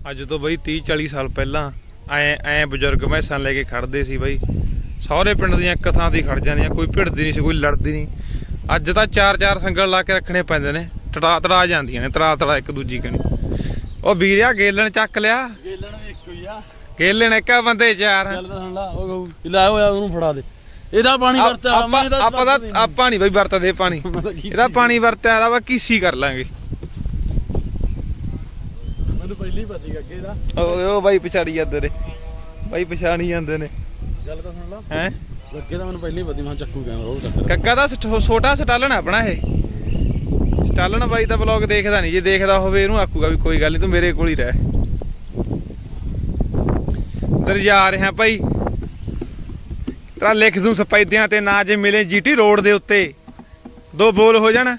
ਅੱਜ ਤੋਂ ਬਈ 30 40 ਸਾਲ ਪਹਿਲਾਂ ਐ ਐ ਬਜ਼ੁਰਗ ਮੈਸਾਂ ਲੈ ਕੇ ਖੜਦੇ ਸੀ ਬਈ। ਸਾਰੇ ਪਿੰਡ ਦੀਆਂ ਇੱਕ ਥਾਂ ਤੇ ਹੀ ਖੜ ਜਾਂਦੀਆਂ ਕੋਈ ਭਿੜਦੀ ਨਹੀਂ ਸੀ ਕੋਈ ਲੜਦੀ ਨਹੀਂ। ਅੱਜ ਤਾਂ ਚਾਰ ਚਾਰ ਸੰਗਲ ਲਾ ਕੇ ਰੱਖਣੇ ਪੈਂਦੇ ਨੇ ਟੜਾ ਤੜਾ ਜਾਂਦੀਆਂ ਨੇ ਤੜਾ ਤੜਾ ਇੱਕ ਦੂਜੀ ਕਣੀ। ਉਹ ਵੀਰਿਆ ਗੇਲਣ ਚੱਕ ਲਿਆ। ਗੇਲਣ ਵੀ ਇੱਕੋ ਹੀ ਆ। ਗੇਲਣ ਇੱਕਾ ਬੰਦੇ ਚਾਰ। ਗੱਲ ਤਾਂ ਸੁਣ ਲਾ ਉਹ ਲੈ ਹੋਇਆ ਉਹਨੂੰ ਫੜਾ ਦੇ। ਇਹਦਾ ਪਾਣੀ ਵਰਤਿਆ ਆਪਾਂ ਤਾਂ ਆਪਾਂ ਨਹੀਂ ਬਈ ਵਰਤਦੇ ਪਾਣੀ। ਇਹਦਾ ਪਾਣੀ ਵਰਤਿਆ ਦਾ ਵਾ ਕੀਸੀ ਕਰ ਲਾਂਗੇ? ਮੈਨੂੰ ਪਹਿਲੀ ਪਤਾ ਸੀ ਅੱਗੇ ਦਾ। ਉਹ ਉਹ ਬਾਈ ਪਛਾੜੀ ਜਾਂਦੇ ਨੇ। ਬਾਈ ਪਛਾਣੀ ਜਾਂਦੇ ਨੇ। ਗੱਲ ਤਾਂ ਸੁਣ ਲਾ। ਹੈ? ਅੱਗੇ ਤਾਂ ਮੈਨੂੰ ਪਹਿਲੀ ਪਤਾ ਮੈਂ ਚੱਕੂ ਕੈਮਰਾ ਉਹ ਚੱਕਰ। ਕੱਕਾ ਦਾ ਛੋਟਾ ਸਟਾਲਣ ਆਪਣਾ ਇਹ। ਸਟਾਲਣ ਬਾਈ ਦਾ ਬਲੌਗ ਦੇਖਦਾ ਨਹੀਂ। ਜੇ ਦੇਖਦਾ ਹੋਵੇ ਇਹਨੂੰ ਆਖੂਗਾ ਵੀ ਕੋਈ ਗੱਲ ਨਹੀਂ ਤੂੰ ਮੇਰੇ ਕੋਲ ਹੀ ਰਹਿ। ਉਧਰ ਜਾ ਰਿਹਾ ਭਾਈ ਤੇਰਾ ਲਿਖ ਦੂੰ ਸਪੈਦਿਆਂ ਤੇ ਨਾ ਜੇ ਮਿਲੇ ਜੀਟੀ ਰੋਡ ਦੇ ਉੱਤੇ। ਦੋ ਬੋਲ ਹੋ ਜਾਣ।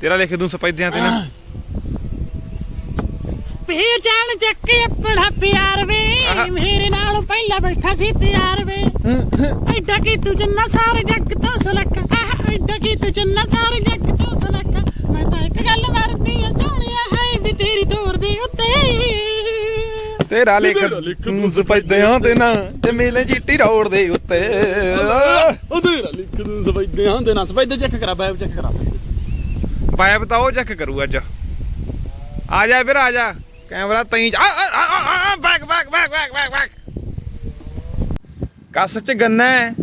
ਤੇਰਾ ਲਿਖ ਦੂੰ ਸਪੈਦਿਆਂ ਤੇ ਨਾ। ਪੀਰ ਜਾਣ ਚੱਕੇ ਆਪਣਾ ਪਿਆਰ ਵੇ। ਮੇਰੇ ਨਾਲ ਪਹਿਲਾਂ ਬੈਠਾ ਸੀ ਤਿਆਰ ਵੇ। ਐਡਾ ਕੀ ਤੂੰ ਜੰਨਾ ਸਾਰੇ ਜੱਗ ਤੋਂ ਸਲਕ ਐਡਾ ਕੀ ਤੂੰ ਜੰਨਾ ਸਾਰੇ ਜੱਗ ਤੋਂ ਸਲਕ ਮੈਂ ਤਾਂ ਇੱਕ ਗੱਲ ਵਰਦੀ ਆ ਸੋਹਣਿਆ ਹੈ ਵੀ ਤੇਰੀ ਦੂਰ ਦੇ ਉੱਤੇ। ਤੇਰਾ ਲਿਖ ਤੇਰਾ ਲਿਖ ਦੂੰ ਦੂੰ ਸਪੈਦਿਆਂ ਤੇ ਨਾ ਜੇ ਮਿਲੇ ਜੀਟੀ ਰੋਡ ਦੇ ਉੱਤੇ। ਉਹ ਤੇਰਾ ਲਿਖ ਦੂੰ ਸਫੈਦੇ ਹਾਂ ਦੇ ਨਾ ਸਫੈਦੇ ਚੈੱਕ ਕਰਾ ਬੈਬ ਚੈੱਕ ਕਰਾ। ਪਾਇਪ ਤਾਂ ਉਹ ਚੈੱਕ ਕਰੂ ਅੱਜ। ਆ ਜਾ ਫਿਰ ਆ ਜਾ। Camera ਤਈ back back back back back back ਕੱਸ ਚ ਗੰਨਾ ਹੈ।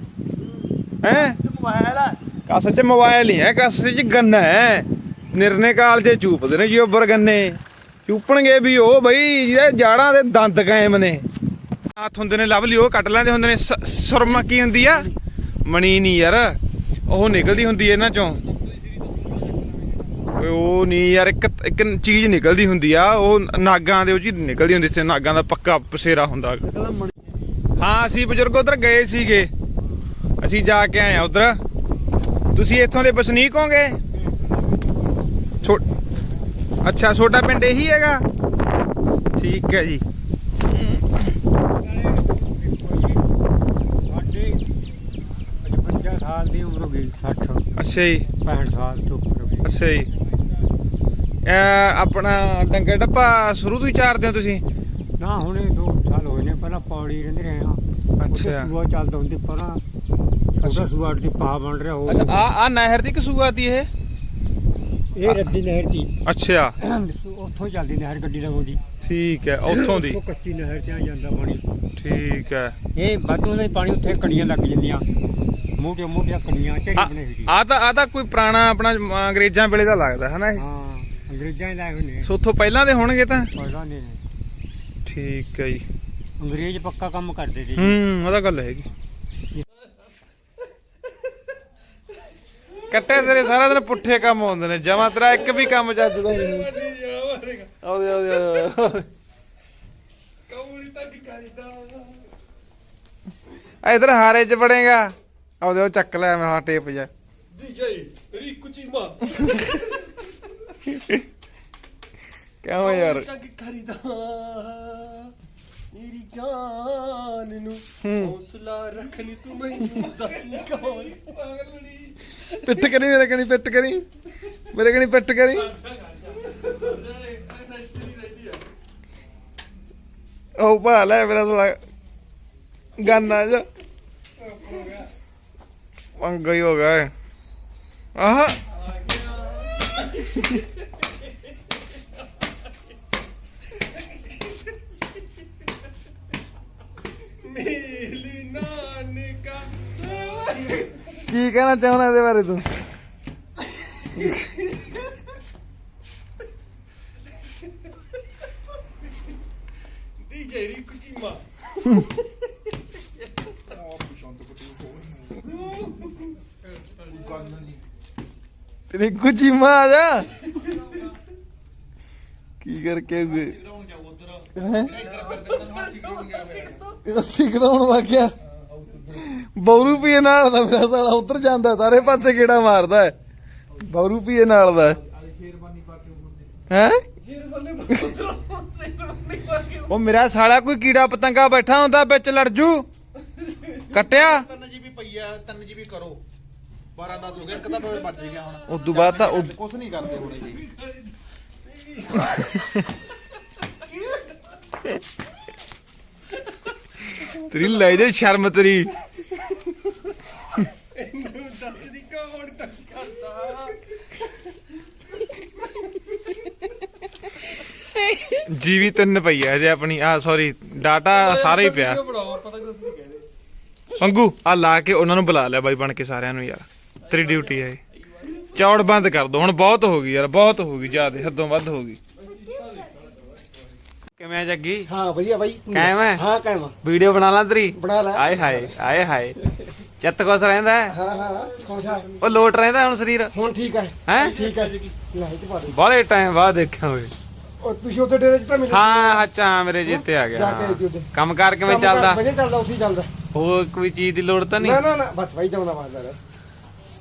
ਹੈ? ਮੋਬਾਈਲ ਆ ਕੱਸ ਚ ਮੋਬਾਈਲ ਹੀ ਹੈ, ਕੱਸ ਚ ਗੰਨਾ ਹੈ। ਨਿਰਨੇ ਕਾਲ ਜੇ ਚੂਪਦੇ ਨੇ ਜੀ ਉੱਪਰ ਗੰਨੇ ਚੂਪਣਗੇ ਵੀ ਉਹ ਬਈ, ਜਿਹਦੇ ਜਾੜਾਂ ਦੇ ਦੰਦ ਕਾਇਮ ਨੇ। ਹੱਥ ਹੁੰਦੇ ਨੇ ਲਵਲੀ ਲਿਓ, ਕੱਟ ਲੈਂਦੇ ਹੁੰਦੇ ਨੇ। ਸੁਰਮਾ ਕੀ ਹੁੰਦੀ ਆ? ਮਣੀ ਨਹੀਂ ਯਾਰ। ਉਹ ਨਿਕਲਦੀ ਹੁੰਦੀ ਇਹਨਾਂ ਚੋਂ। ਓਏ ਉਹ ਨਹੀਂ ਯਾਰ ਇੱਕ ਇੱਕ ਚੀਜ਼ ਨਿਕਲਦੀ ਹੁੰਦੀ ਆ ਉਹ ਨਾਗਾਂ ਦੇ ਉਹ ਚੀਜ਼ ਨਿਕਲਦੀ ਹੁੰਦੀ ਸੀ ਨਾਗਾਂ ਦਾ ਪੱਕਾ ਪਸੇਰਾ ਹੁੰਦਾ। ਹਾਂ ਅਸੀਂ ਬਜ਼ੁਰਗ ਉਧਰ ਗਏ ਸੀਗੇ। ਅਸੀਂ ਜਾ ਕੇ ਆਏ ਆ ਉਧਰ। ਤੁਸੀਂ ਇੱਥੋਂ ਦੇ ਵਸਨੀਕ ਹੋਗੇ ਅੱਛਾ ਛੋਟਾ ਪਿੰਡ ਇਹੀ ਹੈਗਾ? ਠੀਕ ਹੈ ਜੀ। ਸਾਡੇ 55 ਸਾਲ ਦੀ ਉਮਰ ਹੋ ਗਈ 60 ਅੱਛਾ ਜੀ। 65 ਸਾਲ ਤੋਂ ਉੱਪਰ ਅੱਛਾ ਜੀ। ਆਪਣਾ ਡੰਗਰ ਡੱਪਾ ਸ਼ੁਰੂ ਤੋਂ ਹੀ ਚਾਰਦੇ ਹੋ ਤੁਸੀਂ? ਨਾ ਹੁਣੇ 2 ਸਾਲ ਹੋਏ ਨੇ ਪਹਿਲਾਂ ਪੌੜੀ ਰਹਿੰਦੇ ਰਹੇ ਹਾਂ। ਅੱਛਾ। ਸੂਆ ਚੱਲਦਾ ਹੁੰਦੀ ਪਹਿਲਾਂ। ਅੱਛਾ। ਛੋਟਾ ਸੂਆ ਦੀ ਪਾ ਬਣ ਰਿਹਾ ਉਹ ਅੱਛਾ ਆ ਆ ਨਹਿਰ ਦੀ ਕਸੂਆ ਦੀ ਇਹ? ਇਹ ਰੱਦੀ ਨਹਿਰ ਦੀ। ਅੱਛਾ। ਉੱਥੋਂ ਚੱਲਦੀ ਨਹਿਰ ਗੱਡੀ ਲਗਾਉਂਦੀ ਠੀਕ ਹੈ ਉੱਥੋਂ ਦੀ। ਉਹ ਕੱਚੀ ਨਹਿਰ ਤੇ ਆ ਜਾਂਦਾ ਪਾਣੀ। ਠੀਕ ਹੈ। ਇਹ ਵਾਧੂ ਦਾ ਪਾਣੀ ਉੱਥੇ ਕੜੀਆਂ ਲੱਗ ਜਾਂਦੀਆਂ। ਮੋਟੀਆਂ ਮੋਟੀਆਂ ਕੜੀਆਂ ਝੜੀ ਆ ਬਣੀ ਹੋਈ ਆ ਤਾਂ ਆ ਤਾਂ ਕੋਈ ਪੁਰਾਣਾ ਆਪਣਾ ਅੰਗਰੇਜ਼ਾਂ ਵੇਲੇ ਦਾ ਲੱਗਦਾ ਹੈ ਨਾ ਇਹ? ਹਾਂ। ਅੰਗਰੇਜ਼ਾਂ ਦੇ ਲਾਏ ਹੋਏ ਨੇ। ਸੋ ਉੱਥੋਂ ਪਹਿਲਾਂ ਦੇ ਹੋਣਗੇ ਤਾਂ? ਪਹਿਲਾਂ ਦੇ ਨੇ। ਠੀਕ ਹੈ ਜੀ। ਅੰਗਰੇਜ਼ ਪੱਕਾ ਕੰਮ ਕਰਦੇ ਸੀ ਹੂੰ ਉਹਦਾ ਗੱਲ ਹੈਗੀ। ਕੱਟੇ ਤੇਰੇ ਸਾਰਾ ਦਿਨ ਪੁੱਠੇ ਕੰਮ ਹੁੰਦੇ ਨੇ। ਜਮਾ ਤੇਰਾ ਇੱਕ ਵੀ ਕੰਮ ਚੱਜਦਾ ਹੀ ਨਹੀਂ। ਆਉਦੇ ਆਉਦੇ ਇਧਰ ਹਾਰੇ ਚ ਬੜੇਗਾ ਆਉਦੇ ਉਹ ਚੱਕ ਲੈ ਮੇਰਾ ਟੇਪ ਜਾ ਡੀਜੇ ਰੀਕੂ ਚੀਮਾ। ਕਿਉਂ ਯਾਰ? ਖਰੀਦਾ ਮੇਰੀ ਜਾਨ ਨੂੰ। ਹੌਸਲਾ ਰੱਖਣੀ ਤੂੰ ਮੈਨੂੰ ਦੱਸੀ ਕੌਣ? ਪਿੱਟ ਕਰੀ ਮੇਰੇ ਕਣੀ ਪਿੱਟ ਕਰੀ। ਮੇਰੇ ਕਣੀ ਪਿੱਟ ਕਰੀ। ਉਹ ਭਾ ਲੈ ਮੇਰਾ ਥੋੜਾ ਗਾਨਾ ਜਾ। ਪੰਗਾ ਹੀ ਹੋ ਗਿਆ ਆਹ। ਮੇਲੀ ਨਾਨਕਾ। ਕੀ ਕਹਿਣਾ ਚਾਹਣਾ ਇਹਦੇ ਬਾਰੇ ਤੂੰ? ਡੀਜੇ ਰੀਕੂ ਚੀਮਾ ਤੇਰੀ ਕੁਚੀ ਮਾਂ ਆ। ਜਾ ਕੀ ਕਰਕੇ ਗਏ ਅਸੀਂ ਕਢਾਉਣ ਵਾਗਿਆ ਬੌਰੂ ਪੀਏ ਨਾਲ ਦਾ ਮੇਰਾ ਸਾਲਾ ਉੱਧਰ ਜਾਂਦਾ, ਸਾਰੇ ਪਾਸੇ ਕਿਹੜਾ ਮਾਰਦਾ ਹੈ। ਬੌਰੂ ਪੀਏ ਨਾਲ ਦਾ। ਹੈ? ਉਹ ਮੇਰਾ ਸਾਲਾ ਕੋਈ ਕੀੜਾ ਪਤੰਗਾ ਬੈਠਾ ਹੁੰਦਾ, ਵਿੱਚ ਲੜ ਜੂ। ਕੱਟਿਆ? ਤਿੰਨ ਜੀਬੀ ਪਈ ਆ ਜੀਬੀ ਕਰੋ। 12 10 ਹੋ ਗਿਆ ਇੱਕ ਤਾਂ ਭਾਵੇਂ ਵੱਜ ਗਿਆ ਹੁਣ। ਉਦੋਂ ਬਾਅਦ ਤਾਂ ਉਦ- ਕੁਝ ਨਹੀਂ ਕਰਦੇ ਹੁਣ ਜੀ। ਤੇਰੀ ਲੈ ਜੇ ਸ਼ਰਮ ਤੇਰੀ। ਜੀਵੀ ਤਿੰਨ ਪਈ ਆ ਜੇ ਆਪਣੀ। ਆ ਸੌਰੀ ਡਾਟਾ ਸਾਰਾ ਹੀ ਪਿਆ। ਅੰਗੂ ਆ ਲਾ ਕੇ ਉਹਨਾਂ ਨੂੰ ਬੁਲਾ ਲਿਆ ਬਾਈ ਬਣ ਕੇ ਸਾਰਿਆਂ ਨੂੰ ਯਾਰ। ਤੇਰੀ ਡਿਊਟੀ ਹੈ। ਚੌੜ ਬੰਦ ਕਰ ਦੋ ਹੁਣ ਬਹੁਤ ਹੋ ਗਈ ਯਾਰ ਬਹੁਤ ਹੋ ਗਈ ਜਿਆਦੇ ਹੱਦੋਂ ਵੱਧ ਹੋ ਗਈ। ਕਿਵੇਂ ਆ ਜੱਗੀ? ਹਾਂ ਵਧੀਆ ਬਾਈ। ਕਾਇਮ ਹੈ? ਹਾਂ ਕਾਇਮ ਵੀਡੀਓ ਬਣਾ ਲਾਂ ਤੇਰੀ? ਬਣਾ ਲੈ। ਆਏ ਹਾਏ ਆਏ ਹਾਏ। ਚਿੱਤ ਕੁਸ ਰਹਿੰਦਾ ਹੈ? ਹਾਂ ਹਾਂ ਕੌਣ ਉਹ ਲੋਟ ਰਹਿੰਦਾ ਹੁਣ ਸਰੀਰ? ਹੁਣ ਠੀਕ ਹੈ ਹੈ? ਠੀਕ ਹੈ ਤੇ ਪਾ ਦੇ। ਟਾਈਮ ਬਾਅਦ ਦੇਖਿਆ ਹੋਏ ਉਹ ਤੁਸੀਂ ਉੱਥੇ ਡੇਰੇ ਚ ਤਾਂ ਮਿਲੇ। ਹਾਂ ਅੱਛਾ ਮੇਰੇ ਜਿੱਤੇ ਆ ਗਿਆ। ਜਾ ਕੇ ਆਈ ਸੀ ਕਿਵੇਂ ਕੰਮ ਕਾਰ ਚੱਲਦਾ? ਵਧੀਆ ਚੱਲਦਾ ਉੱਥੇ ਹੀ ਚੱਲਦਾ। ਹੋਰ ਕੋਈ ਚੀਜ਼ ਦੀ ਲੋੜ ਤਾਂ ਨਾ ਨਹੀਂ? ਨਾ ਨਾ ਬਸ ਬਾਈ ਜਾਉਂਦਾ ਵਾਸਦਾ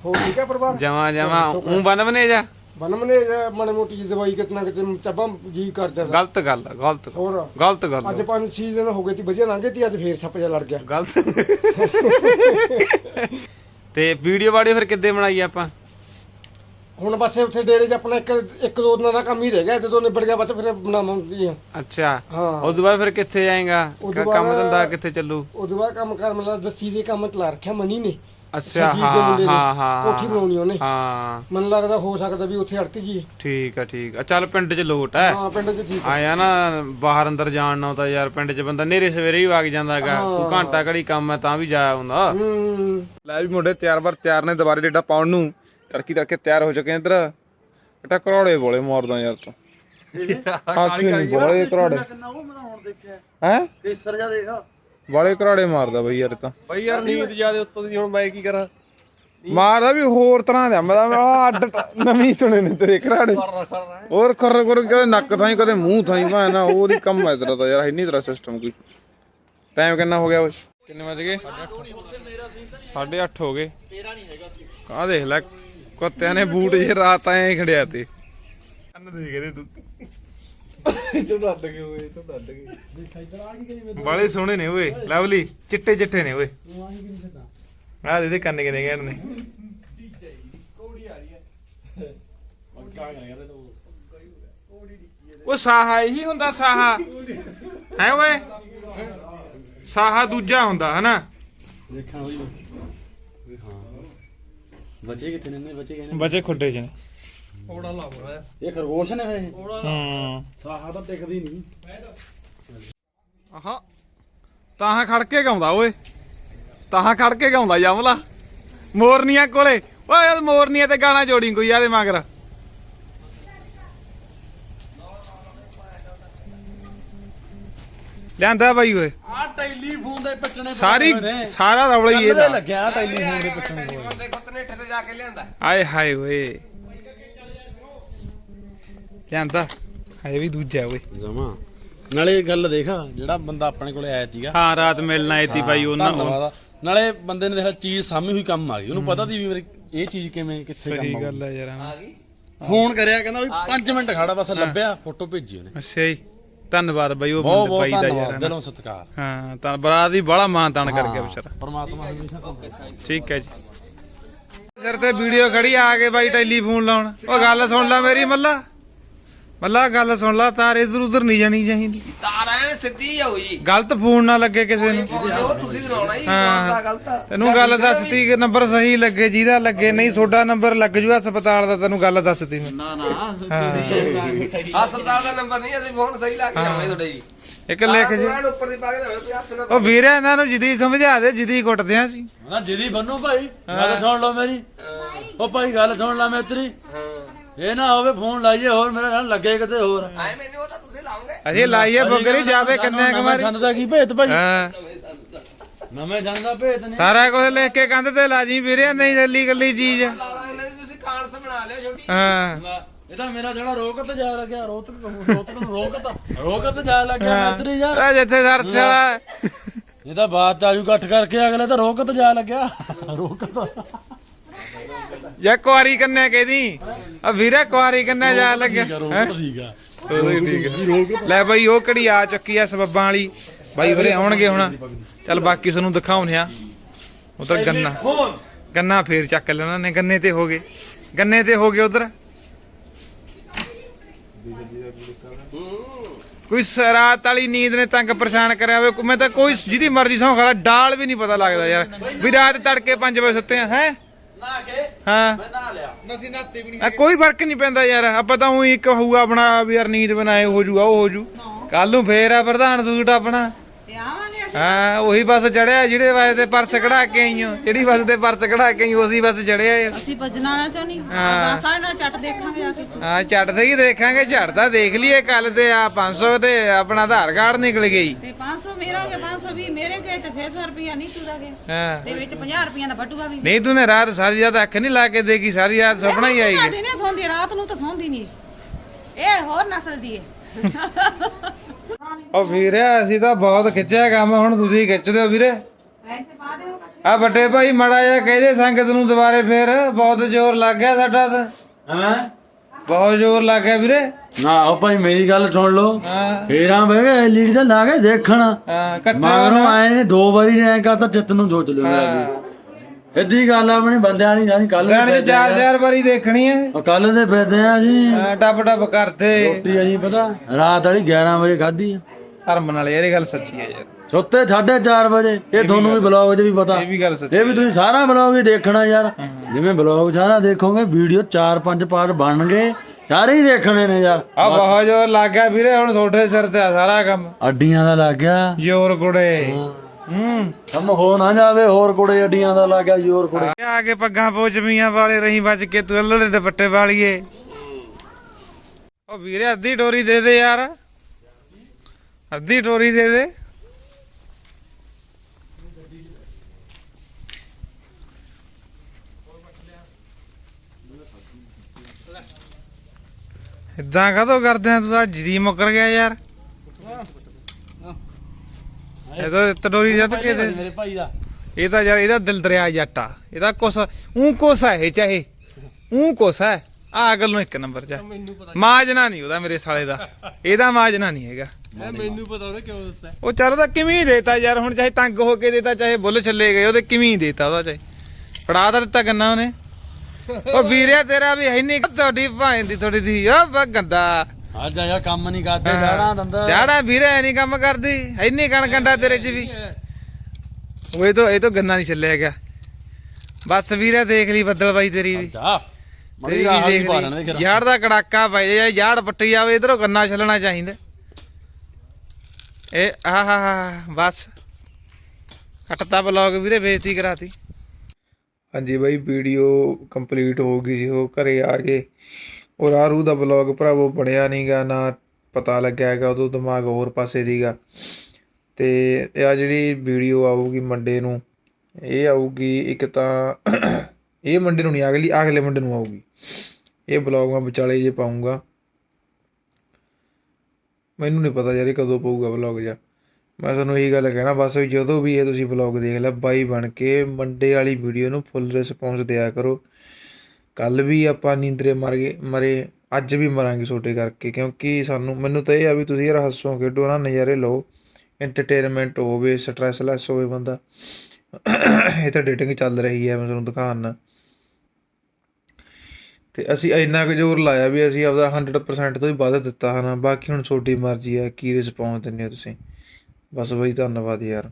ਹੋ ਠੀਕ ਹੈ ਪਰਿਵਾਰ? ਜਮਾ ਜਮਾ। ਉਹ ਬਨ ਬਨੇ ਜਾ। ਬਨਮ ਨੇ ਮਣੇ ਮੋਟੀ ਜਿਹੀ ਦਵਾਈ ਕਿਤਨਾ ਕਿਤੇ ਚੱਬਾ ਜੀ ਕਰ ਜਾਂਦਾ। ਗਲਤ ਗੱਲ ਆ, ਗਲਤ। ਹੋਰ? ਗਲਤ ਗੱਲ ਅੱਜ ਆ। ਪੰਜ ਛੇ ਦਿਨ ਹੋ ਗਏ ਤੀ ਵਧੀਆ ਲੰਘੇ ਤੀ ਅੱਜ ਫੇਰ ਸੱਪ ਜਿਹਾ ਲੜ ਗਿਆ। ਗਲਤ। ਤੇ ਵੀਡੀਓ ਵਾਡੀਓ ਫਿਰ ਕਿੱਦੇ ਬਣਾਈ ਆਪਾਂ? ਹੁਣ ਬਸ ਉੱਥੇ ਡੇਰੇ 'ਚ ਆਪਣਾ ਇੱਕ ਇੱਕ ਦੋ ਦਿਨਾਂ ਦਾ ਕੰਮ ਹੀ ਰਹਿ ਗਿਆ ਜਦੋਂ ਨਿਬੜ ਗਿਆ ਬਸ ਫਿਰ ਬਣਾਵਾਂਗੇ ਅੱਛਾ। ਹਾਂ। ਉਦੋਂ ਬਾਅਦ ਫਿਰ ਕਿੱਥੇ ਜਾਏਗਾ? ਉਦੋਂ ਕੰਮ ਬਾਅਦ- ਧੰਦਾ ਕਿੱਥੇ ਚੱਲੂ? ਉਦੋਂ ਬਾਅਦ ਕੰਮ ਕਰ ਮਤਲਬ ਦੱਸੀ ਦੇ ਕੰਮ ਚਲਾ ਰੱਖਿਆ ਮਨੀ ਨੇ। ਅੱਛਾ ਦੇ ਹਾਂ ਮੁੰਡੇ ਨੇ। ਹਾਂ ਹਾਂ ਕੋਠੀ ਬਣਾਉਣੀ ਉਹਨੇ। ਹਾਂ। ਮੈਨੂੰ ਲੱਗਦਾ ਹੋ ਸਕਦਾ ਵੀ ਉੱਥੇ ਅੜਕ ਜੀ ਠੀਕ ਆ ਠੀਕ ਆ। ਚੱਲ ਪਿੰਡ 'ਚ ਲੋਟ ਹੈ। ਹਾਂ ਪਿੰਡ 'ਚ ਠੀਕ ਆ। ਆਇਆ ਨਾ ਬਾਹਰ ਅੰਦਰ ਜਾਣ ਨਾਲ ਤਾਂ ਯਾਰ ਪਿੰਡ 'ਚ ਬੰਦਾ ਨੇਰੇ ਸਵੇਰੇ ਹੀ ਵਗ ਜਾਂਦਾ ਹੈਗਾ ਹਾਂ। ਕੋਈ ਘੰਟਾ ਘੜੀ ਕੰਮ ਹੈ ਤਾਂ ਵੀ ਜਾ ਆਉਂਦਾ। ਹੂੰ। ਲੈ ਵੀ ਮੁੰਡੇ ਤਿਆਰ ਬਰ ਤਿਆਰ ਨੇ ਦੁਬਾਰੇ ਡੇਟਾ ਪਾਉਣ ਨੂੰ। ਤੜਕੀ ਤੜਕੇ ਤਿਆਰ ਹੋ ਚੁੱਕੇ ਨੇ ਇੱਧਰ। ਬੇਟਾ ਕਰੋੜੇ ਬੋਲੇ ਮਾਰਦਾ ਯਾਰ ਤੂੰ। ਹਾਥੀ ਨਹੀਂ ਬੋਲੇ ਕਰੋੜੇ ਕਿੰਨਾ ਉਹ ਮੈਂ ਹੁਣ ਦੇਖਿਆ। ਹੈ? ਕੇਸਰ ਜਾ ਦੇਖ। ਬਾਲੇ ਕਰੋੜੇ ਮਾਰਦਾ ਬਈ ਯਾਰ ਇਹ ਤਾਂ। ਬਈ ਯਾਰ ਨੀਂਦ ਜਿਆਦੇ ਉੱਤੋਂ ਦੀ ਹੁਣ ਮੈਂ ਕੀ ਕਰਾਂ? ਮਾਰਦਾ ਵੀ ਹੋਰ ਤਰ੍ਹਾਂ ਦਾ ਮੈਂ ਤਾਂ ਅੱਡ ਨਵੀਂ ਸੁਣੇ ਨੇ ਤੇਰੇ ਕਰਾੜੇ ਹੋਰ ਖਰ ਖਰ ਕਦੇ ਨੱਕ ਥਾਈ ਕਦੇ ਮੂੰਹ ਥਾਈ ਨਾ ਉਹਦੀ ਕੰਮ ਹੈ ਤੇਰਾ ਤਾਂ ਯਾਰ ਇੰਨੀ ਤਰ੍ਹਾਂ ਸਿਸਟਮ ਕੋਈ। ਟਾਈਮ ਕਿੰਨਾ ਹੋ ਗਿਆ ਓਏ? ਕਿੰਨੇ ਵਜ ਗਏ? 8:30 ਹੋ ਗਏ। ਕਾ ਦੇਖ ਲੈ ਕੁੱਤਿਆਂ ਨੇ ਬੂਟ ਜੇ ਰਾਤ ਐ ਖੜਿਆ ਤੇ। ਕੰਨ ਦੇ ਗਏ ਤੂੰ ਬੜੇ ਸੋਹਣੇ ਨੇ ਓਏ ਲਵਲੀ ਚਿੱਟੇ ਚਿੱਟੇ ਨੇ ਓਏ। ਆ ਦੇ ਦੇ ਕੰਨ ਕਿਨੇ ਗਏ ਨੇ। ਉਹ। ਸਾਹਾ ਇਹੀ ਹੁੰਦਾ ਸਾਹਾ। ਹੈ ਓਏ? ਸਾਹਾ ਦੂਜਾ ਹੁੰਦਾ ਹਨਾ? ਦੇਖਾਂ ਹੋਈ ਹਾਂ। ਬੱਚੇ ਕਿੱਥੇ ਨੇ? ਨੇ ਬੱਚੇ ਕਹਿੰਦੇ ਬਚੇ ਖੁੱਡੇ ਚ ਨੇ। ਇਹ ਖਰਗੋਸ਼ ਨੇ ਵੇ ਹੂੰ। ਸਾਹਾ ਤਾਂ ਟਿਕਦੀ ਨਹੀਂ। ਆਹਾ ਤਾਹਾਂ ਖੜ ਕੇ ਗਾਉਂਦਾ ਓਏ। ਤਾਹਾਂ ਖੜ ਕੇ ਗਾਉਂਦਾ ਜਮਲਾ ਮੋਰਨੀਆਂ ਕੋਲੇ। ਓਏ ਯਾਰ ਮੋਰਨੀਆਂ ਤੇ ਗਾਣਾ ਜੋੜੀ ਕੋਈ ਆਦੇ ਮਗਰ। ਲਿਆਂਦਾ ਬਾਈ ਓਏ। ਆ ਟੈਲੀਫੋਨ ਦੇ ਪੱਟਣੇ ਸਾਰੀ ਸਾਰਾ ਰੌਲਾ ਹੀ ਇਹਦਾ। ਲੱਗਿਆ ਟੈਲੀਫੋਨ ਦੇ ਪੱਟਣੇ ਆਏ ਹਾਏ ਓਏ। ਲਿਆਂਦਾ। ਹਾਏ ਵੀ ਦੂਜਾ ਓਏ। ਜਮਾ। ਨਾਲੇ ਗੱਲ ਦੇਖ ਜਿਹੜਾ ਬੰਦਾ ਆਪਣੇ ਕੋਲੇ ਆਇਆ ਸੀਗਾ। ਹਾਂ ਰਾਤ ਮਿਲਣਾ ਆਈ ਤੀ ਬਾਈ ਉਹਨਾਂ ਧੰਨਵਾਦ। ਨਾਲੇ ਬੰਦੇ ਨੇ ਦੇਖਿਆ ਚੀਜ਼ ਸਾਹਮਣੇ ਹੋਈ ਕੰਮ ਆ ਗਈ। ਉਹਨੂੰ ਪਤਾ ਸੀ ਵੀ ਮੇਰੀ ਇਹ ਚੀਜ਼ ਕਿਵੇਂ ਕਿੱਥੇ ਸਹੀ ਕੰਮ ਗੱਲ ਹੈ ਯਾਰ ਹਾਂ। ਫੋਨ ਕਰਿਆ ਕਹਿੰਦਾ ਵੀ 5 ਮਿੰਟ ਖੜਾ ਬਸ ਲੱਭਿਆ ਫੋਟੋ ਭੇਜੀ ਉਹਨੇ। ਅੱਛਾ ਜੀ। ਧੰਨਵਾਦ ਬਾਈ ਉਹ ਬਹੁਤ ਬੰਦੇ ਬਹੁਤ ਬਾਈ ਦਾ ਯਾਰ ਧੰਨਵਾਦ। ਦਿਲੋਂ ਸਤਿਕਾਰ। ਹਾਂ ਤਾਂ ਬਰਾਤ ਦੀ ਬੜਾ ਮਾਨ ਤਾਨ ਕਰ ਗਿਆ ਵਿਚਾਰਾ। ਪਰਮਾਤਮਾ ਹਮੇਸ਼ਾ ਤੁਹਾਨੂੰ ਠੀਕ ਹੈ ਜੀ। ਸਿਰ ਤੇ ਵੀਡੀਓ ਖੜੀ ਆ ਕੇ ਬਾਈ ਟੈਲੀਫੋਨ ਲਾਉਣ। ਉਹ ਗੱਲ ਸੁਣ ਲੈ ਮੇਰੀ ਮੱਲਾ। ਮੱਲਾ ਗੱਲ ਸੁਣ ਲੈ ਤਾਰ ਇਧਰ ਉਧਰ ਨਹੀਂ ਜਾਣੀ ਚਾਹੀਦੀ। ਤਾਰ ਐਨ ਸਿੱਧੀ ਜਾਊ ਜੀ। ਗਲਤ ਫੋਨ ਨਾ ਲੱਗੇ ਕਿਸੇ ਨੂੰ। ਉਹ ਤੁਸੀਂ ਹਾਂ। ਗਲਤ ਆ। ਤੈਨੂੰ ਗੱਲ ਦੱਸਤੀ ਕਿ ਨੰਬਰ ਸਹੀ ਲੱਗੇ ਜਿਹਦਾ ਲੱਗੇ ਨਹੀਂ ਤੁਹਾਡਾ ਨੰਬਰ ਲੱਗ ਜੂ ਹਸਪਤਾਲ ਦਾ ਤੈਨੂੰ ਗੱਲ ਦੱਸਤੀ ਮੈਂ। ਨਾ ਨਾ ਹਸਪਤਾਲ ਦਾ ਨੰਬਰ ਨਹੀਂ ਅਸੀਂ ਫੋਨ ਸਹੀ ਲਾ ਕੇ ਆਵਾਂਗੇ ਤੁਹਾਡੇ ਜੀ। ਇੱਕ ਲਿਖ ਜੀ। ਉੱਪਰ ਦੀ ਪਾ ਕੇ ਲਾਓ ਹੱਥ ਨਾਲ ਉਹ ਵੀਰੇ ਇਹਨਾਂ ਨੂੰ ਜਿੱਦੀ ਸਮਝਾ ਦੇ ਜਿੱਦੀ ਕੁੱਟਦੇ ਆ ਜੀ ਨਾ ਜਿਹਦੀ ਬੰਨੂ ਭਾਈ ਗੱਲ ਸੁਣ ਲਓ ਮੇਰੀ। ਉਹ ਭਾਈ ਗੱਲ ਸੁਣ ਲੈ ਮੇਤਰੀ ਇਹ ਨਾ ਹੋਵੇ ਫੋਨ ਲਾਈਏ ਹੋਰ ਮੇਰਾ ਨਾਲ ਲੱਗੇ ਕਿਤੇ ਹੋਰ। ਆਏ ਮੈਨੂੰ ਉਹ ਤਾਂ ਤੁਸੀਂ ਲਾਉਂਗੇ ਅਸੀਂ ਲਾਈਏ ਬੁਗਰੀ ਜਾਵੇ ਕੰਨੇ ਕੁਮਾਰੀ ਛੰਦ ਦਾ ਕੀ ਭੇਤ ਭਾਈ? ਹਾਂ। ਨਵੇਂ ਛੰਦ ਦਾ ਭੇਤ ਨਹੀਂ। ਸਾਰਾ ਕੁਝ ਲਿਖ ਕੇ ਕੰਧ ਤੇ ਲਾ ਜੀ ਵੀਰੇ ਨਹੀਂ ਚੱਲੀ ਗੱਲੀ ਚੀਜ਼। ਤੁਸੀਂ ਕਾਂਸ ਬਣਾ ਲਿਓ ਛੋਟੀ ਹਾਂ। ਇਹ ਤਾਂ ਮੇਰਾ ਜਿਹੜਾ ਰੋਕਤ ਜਾ ਲੱਗਿਆ ਰੋਤਕ ਰੋਤਕ ਨੂੰ ਰੋਕਤ ਰੋਕਤ ਜਾ ਲੱਗਿਆ ਮੇਤਰੀ ਯਾਰ ਆ ਜਿੱਥੇ ਸਰਸ ਵਾਲਾ। ਇਹ ਤਾਂ ਬਾਤ ਚਾਜੂ ਇਕੱਠ ਕਰਕੇ ਅਗਲੇ ਤਾਂ ਰੋਕਤ ਜਾ ਲੱਗਿਆ। ਰੋਕਤ। ਜਾਂ ਕੁਆਰੀ ਕੰਨੇ ਕਹਿਦੀ? ਆ ਵੀਰੇ ਕੁਆਰੀ ਕੰਨੇ ਜਾ ਲੱਗਿਆ। ਠੀਕ ਆ, ਹੈਂ? ਰੋਕਤ ਠੀਕ ਆ। ਉਹੀ ਠੀਕ ਹੈ ਲੈ ਬਾਈ ਉਹ ਕਿਹੜੀ ਆ ਚੱਕੀ ਆ ਸਬੱਬਾਂ ਵਾਲੀ? ਬਾਈ ਵੀਰੇ ਆਉਣਗੇ ਹੁਣ। ਚੱਲ ਬਾਕੀ ਤੁਹਾਨੂੰ ਦਿਖਾਉਣੇ ਆ। ਉਧਰ ਗੰਨਾ। ਗੰਨਾ ਫੇਰ ਚੱਕ ਲੈਣਾ। ਨੇ ਗੰਨੇ ਤੇ ਹੋ ਗਏ। ਗੰਨੇ ਤੇ ਹੋ ਗਏ ਉਧਰ। ਕੋਈ ਸ- ਰਾਤ ਵਾਲੀ ਨੀਂਦ ਨੇ ਤੰਗ ਪਰੇਸ਼ਾਨ ਕਰਿਆ ਹੋਵੇ। ਮੈਂ ਤਾਂ ਕੋਈ ਜਿਹਦੀ ਮਰਜ਼ੀ ਸੌਂ ਖਾ ਲਾ। ਡਾਲ ਵੀ ਨਹੀਂ ਪਤਾ ਲੱਗਦਾ ਯਾਰ। ਵੀ ਰਾਤ ਤੜਕੇ 5 ਵਜੇ ਸੁੱਤੇ ਆ ਹੈ? ਨਾ ਕੇ ਹਾਂ। ਮੈਂ ਨਾ ਲਿਆ। ਨਸੀ ਨਾਤੇ ਵੀ ਨਹੀਂ ਆ ਕੋਈ ਫ਼ਰਕ ਨਹੀਂ ਪੈਂਦਾ ਯਾਰ ਆਪਾਂ ਤਾਂ ਉਹੀ ਇੱਕ ਹੋਊਗਾ ਆਪਣਾ ਵੀ ਯਾਰ ਨੀਂਦ ਬਣਾਏ ਹੋ ਜੂਗਾ ਉਹ ਹੋ ਜੂ। ਕੱਲ ਨੂੰ ਫੇਰ ਆ ਪ੍ਰਧਾਨ ਸੂਟ ਆਪਣਾ। ਤੇ ਆਵਾਂਗੇ ਅਸੀਂ। ਹਾਂ ਉਹੀ ਬੱਸ ਚੜਿਆ ਜਿਹੜੇ ਬੱਸ ਤੇ ਪਰਸ ਕਢਾ ਕੇ ਆਈਓ ਜਿਹੜੀ ਬੱਸ ਤੇ ਪਰਸ ਕਢਾ ਕੇ ਆਈਓ ਉਸੇ ਬੱਸ ਚੜਿਆ ਏ। ਅਸੀਂ ਭਜਨਾਣਾ ਚੋਂ ਨਹੀਂ ਹਾਂ। ਬਸ ਨਾਲ ਚੱਟ ਦੇਖਾਂਗੇ ਆ ਕੇ। ਹਾਂ ਝੜ ਤੇ ਹੀ ਦੇਖਾਂਗੇ ਝੜ ਤਾਂ ਦੇਖ ਲਈਏ ਕੱਲ ਤੇ ਆ 500 ਤੇ ਆਪਣਾ ਆਧਾਰ ਕਾਰਡ ਨਿਕਲ ਗਈ ਤੇ 500 ਮੇਰਾ ਗਿਆ 520 ਮੇਰੇ ਗਏ ਤੇ 600 ਰੁਪਿਆ ਨਹੀਂ ਤੂੰ ਦਾ ਗਿਆ ਹਾਂ। ਤੇ ਵਿੱਚ 50 ਰੁਪਿਆ ਦਾ ਬਟੂਗਾ ਵੀ। ਨਹੀਂ ਤੂੰ ਨੇ ਰਾਤ ਸਾਰੀ ਰਾਤ ਅੱਖ ਨਹੀਂ ਲਾ ਕੇ ਦੇਖੀ ਸਾਰੀ ਰਾਤ ਸੁਪਨਾ ਹੀ ਆਈ ਦਿਨੇ ਸੌਂਦੀ ਰਾਤ ਨੂੰ ਤਾਂ ਸੌਂਦੀ ਨਹੀਂ। ਇਹ ਹੋਰ ਨਸਲ ਦੀ ਹੈ ਉਹ ਵੀਰੇ ਅਸੀਂ ਤਾਂ ਬਹੁਤ ਖਿੱਚਿਆ ਕੰਮ ਹੁਣ ਤੁਸੀਂ ਖਿੱਚ ਦਿਓ ਵੀਰੇ। ਆ ਵੱਡੇ ਭਾਈ ਮੜਾ ਜਾ ਕਹਦੇ ਸੰਗਤ ਨੂੰ ਦੁਬਾਰੇ ਫੇਰ। ਬਹੁਤ ਜ਼ੋਰ ਲੱਗ ਗਿਆ ਸਾਡਾ ਤਾਂ। ਹਾਂ? ਬਹੁਤ ਜ਼ੋਰ ਲੱਗ ਗਿਆ ਵੀਰੇ। ਨਾ ਉਹ ਭਾਈ ਮੇਰੀ ਗੱਲ ਸੁਣ ਲਓ। ਹਾਂ। ਫੇਰਾਂ ਬਹਿ ਗਏ ਐਲਈਡੀ ਤਾਂ ਲਾ ਕੇ ਦੇਖਣਾ। ਹਾਂ ਇਕੱਠੇ ਮਗਰੋਂ। ਆਏ ਨੇ ਦੋ ਵਾਰੀ ਨੇ ਕਰਤਾ ਚਿੱਤ ਨੂੰ ਸੋਚ ਲਿਓ ਮੇਰਾ ਹਾਂ ਵੀ ਇੱਦੀ ਗੱਲ ਆ ਆਪਣੀ ਬੰਦਿਆਂ ਵਾਲੀ ਜਾਨੀ ਕੱਲ ਗਾਣੇ ਚ ਚਾਰ ਚਾਰ ਵਾਰੀ ਦੇਖਣੀ ਹੈ। ਕੱਲ ਦੇ ਫਿਰਦੇ ਆ ਜੀ। ਹਾਂ, ਟੱਪ ਟੱਪ ਕਰਦੇ। ਰੋਟੀ ਆ ਜੀ ਪਤਾ ਰਾਤ ਵਾਲੀ 11 ਵਜੇ ਖਾਧੀ ਆ। ਹਰਮਨ ਵਾਲੇ ਯਾਰ ਇਹ ਗੱਲ ਸੱਚੀ ਹੈ ਯਾਰ। ਸੁੱਤੇ 4:30 ਵਜੇ ਇਹ ਤੁਹਾਨੂੰ ਵੀ ਬਲੌਗ 'ਚ ਵੀ ਪਤਾ। ਇਹ ਵੀ ਗੱਲ ਸੱਚੀ ਇਹ ਵੀ ਤੁਸੀਂ ਸਾਰਾ ਬਲੌਗ ਹੀ ਦੇਖਣਾ ਯਾਰ। ਜਿਵੇਂ ਬਲੌਗ ਸਾਰਾ ਦੇਖੋਗੇ ਵੀਡੀਓ 4-5 ਪਾਰਟ ਬਣ ਗਏ ਸਾਰੇ ਹੀ ਦੇਖਣੇ ਨੇ ਯਾਰ। ਆ ਬਹੁਤ ਜ਼ੋਰ ਲੱਗ ਗਿਆ ਵੀਰੇ ਹੁਣ ਤੁਹਾਡੇ ਸਿਰ ਤੇ ਆ ਸਾਰਾ ਕੰਮ। ਅੱਡੀਆਂ ਦਾ ਲੱਗ ਗਿਆ। ਜ਼ੋਰ ਕੁੜੇ। ਹੂੰ ਕੰਮ ਹੋ ਨਾ ਜਾਵੇ, ਹੋਰ ਕੁੜੇ ਅੱਡੀਆਂ ਦਾ ਲੱਗ ਜ਼ੋਰ ਕੁੜੇ। ਆ ਕੇ ਪੱਗਾਂ ਪੋਚਮੀਆਂ ਵਾਲੇ ਰਹੀ ਬਚ ਕੇ, ਤੂੰ ਅੱਲੜੇ ਦੁਪੱਟੇ ਵਾਲੀਏ। ਉਹ ਵੀਰੇ, ਅੱਧੀ ਡੋਰੀ ਦੇ ਦੇ ਯਾਰ। ਅੱਧੀ ਡੋਰੀ ਦੇ ਦੇ। ਇਦਾਂ ਕਾਹਤੋਂ ਕਰਦੇ ਆ ਤੂੰ? ਤਾਂ ਜਦੀ ਮੁੱਕਰ ਗਿਆ ਯਾਰ। ਇਹ ਤਾਂ ਡੋਰੀ ਜੱਟ ਕੇ ਦੇ ਮੇਰੇ ਭਾਈ ਦਾ। ਇਹ ਤਾਂ ਯਾਰ ਇਹਦਾ ਦਿਲ ਦਰਿਆ ਜੱਟ ਆ। ਇਹਦਾ ਕੁਛ ਉਹ ਕੁਛ ਹੈ ਇਹ ਚਾਹੇ। ਉਹ ਕੁਛ ਹੈ ਆ ਗੱਲ ਨੂੰ ਇੱਕ ਨੰਬਰ ਚ। ਮਾਜਨਾ ਨਹੀਂ ਉਹਦਾ ਮੇਰੇ ਸਾਲੇ ਦਾ। ਇਹਦਾ ਮਾਜਨਾ ਨਹੀਂ ਹੈਗਾ। ਮੈਨੂੰ ਪਤਾ ਉਹਨੇ ਕਿਉਂ ਦੱਸਿਆ। ਉਹ ਚੱਲ ਉਹਦਾ ਕਿਵੇਂ ਦੇਤਾ ਯਾਰ ਹੁਣ ਚਾਹੇ ਤੰਗ ਹੋ ਕੇ ਦੇਤਾ ਚਾਹੇ ਬੁੱਲ ਛੱਲੇ ਗਏ ਉਹਦੇ ਕਿਵੇਂ ਦੇਤਾ ਉਹਦਾ ਚਾਹੇ। ਫੜਾ ਤਾਂ ਦਿੱਤਾ ਗੰਨਾ ਉਹਨੇ। ਉਹ ਵੀਰਿਆ ਤੇਰਾ ਵੀ ਹੈ ਨਹੀਂ। ਤੁਹਾਡੀ ਭਾਂ ਦੀ ਥੋੜੀ ਦੀ ਓ ਗੰਦਾ। ਅੱਜ ਆ ਕੰਮ ਨਹੀਂ ਕਰਦੇ ਜਾਣਾ ਦੰਦਾ। ਜਾੜਾ ਵੀਰੇ ਨਹੀਂ ਕੰਮ ਕਰਦੀ ਹੈ ਨਹੀਂ ਕਣ ਕੰਡਾ ਤੇਰੇ ਚ ਵੀ। ਉਹ ਇਹ ਤੋਂ ਇਹ ਤੋਂ ਗੰਨਾ ਨਹੀਂ ਛੱਲਿਆ ਗਿਆ ਬਸ ਵੀਰੇ ਦੇਖ ਲਈ ਬੱਦਲ ਬਾਈ ਤੇਰੀ ਵੀ। ਤੇਰੀ ਵੀ ਦੀ ਦੇਖ ਪਾ ਲੈਣ ਦੇ ਲਈ ਯਾੜ ਦਾ ਕੜਾਕਾ ਪਏ ਜਾ ਯਾੜ ਪੱਟੀ ਜਾਵੇ ਇਧਰੋਂ ਗੰਨਾ ਛੱਲਣਾ ਚਾਹੀਦਾ। ਇਹ ਆਹ ਹਾ ਹਾ ਬਸ। ਕੱਟਤਾ ਬਲੌਗ ਵੀਰੇ ਬੇਇੱਜ਼ਤੀ ਕਰਾਤੀ। ਹਾਂਜੀ ਬਾਈ ਵੀਡੀਓ ਕੰਪਲੀਟ ਹੋ ਗਈ ਸੀ ਉਹ ਘਰੇ ਆ ਗਏ। ਔਰ ਆਰੂ ਦਾ ਬਲੌਗ ਭਰਾਵੋ ਬਣਿਆ ਨਹੀਂਗਾ ਨਾ ਪਤਾ ਲੱਗਿਆ ਹੈਗਾ, ਉਦੋਂ ਦਿਮਾਗ ਹੋਰ ਪਾਸੇ ਸੀਗਾ ਤੇ ਆ ਜਿਹੜੀ ਵੀਡੀਓ ਆਊਗੀ ਮੰਡੇ ਨੂੰ, ਇਹ ਆਊਗੀ ਇੱਕ ਤਾਂ ਇਹ ਮੰਡੇ ਨੂੰ ਨਹੀਂ ਅਗਲੀ, ਅਗਲੇ ਮੰਡੇ ਨੂੰ ਆਊਗੀ। ਇਹ ਬਲੌਗ ਮੈਂ ਵਿਚਾਲੇ ਜੇ ਪਾਉਂਗਾ ਮੈਨੂੰ ਨਹੀਂ ਪਤਾ ਯਾਰ ਇਹ ਕਦੋਂ ਪਊਗਾ ਬਲੌਗ ਜਾਂ ਮੈਂ ਤੁਹਾਨੂੰ ਇਹੀ ਗੱਲ ਕਹਿਣਾ, ਬਸ ਵੀ ਜਦੋਂ ਵੀ ਇਹ ਤੁਸੀਂ ਬਲੌਗ ਦੇਖ ਲੈ ਬਾਈ ਬਣ ਕੇ ਮੰਡੇ ਵਾਲੀ ਵੀਡੀਓ ਨੂੰ ਫੁੱਲ ਰਿਸਪੌਂਸ ਦਿਆ ਕਰੋ। ਕੱਲ ਵੀ ਆਪਾਂ ਨੀਂਦਰੇ ਮਰ ਗਏ ਮਰੇ, ਅੱਜ ਵੀ ਮਰਾਂਗੇ ਛੋਟੇ ਕਰਕੇ, ਕਿਉਂਕਿ ਸਾਨੂੰ, ਮੈਨੂੰ ਤਾਂ ਇਹ ਆ ਵੀ ਤੁਸੀਂ ਯਾਰ ਹੱਸੋ, ਖੇਡੋ, ਨਾ ਨਜ਼ਾਰੇ ਲਓ ਐਂਟਰਟੇਨਮੈਂਟ ਹੋਵੇ ਸਟ੍ਰੈਸ ਲੈਸ ਹੋਵੇ ਬੰਦਾ। ਇਹ ਤਾਂ ਡੇਟਿੰਗ ਚੱਲ ਰਹੀ ਹੈ, ਮੈਂ ਤੁਹਾਨੂੰ ਦਿਖਾਉਣ ਤੇ ਅਸੀਂ ਇੰਨਾ ਕੁ ਜ਼ੋਰ ਲਾਇਆ ਵੀ ਅਸੀਂ ਆਪਦਾ 100% ਤੋਂ ਹੀ ਵੱਧ ਦਿੱਤਾ ਹਨਾ, ਬਾਕੀ ਹੁਣ ਤੁਹਾਡੀ ਮਰਜ਼ੀ ਹੈ, ਕੀ ਰਿਸਪੌਂਸ ਦਿੰਦੇ ਹੋ ਤੁਸੀਂ। ਬਸ ਬਈ, ਧੰਨਵਾਦ ਯਾਰ।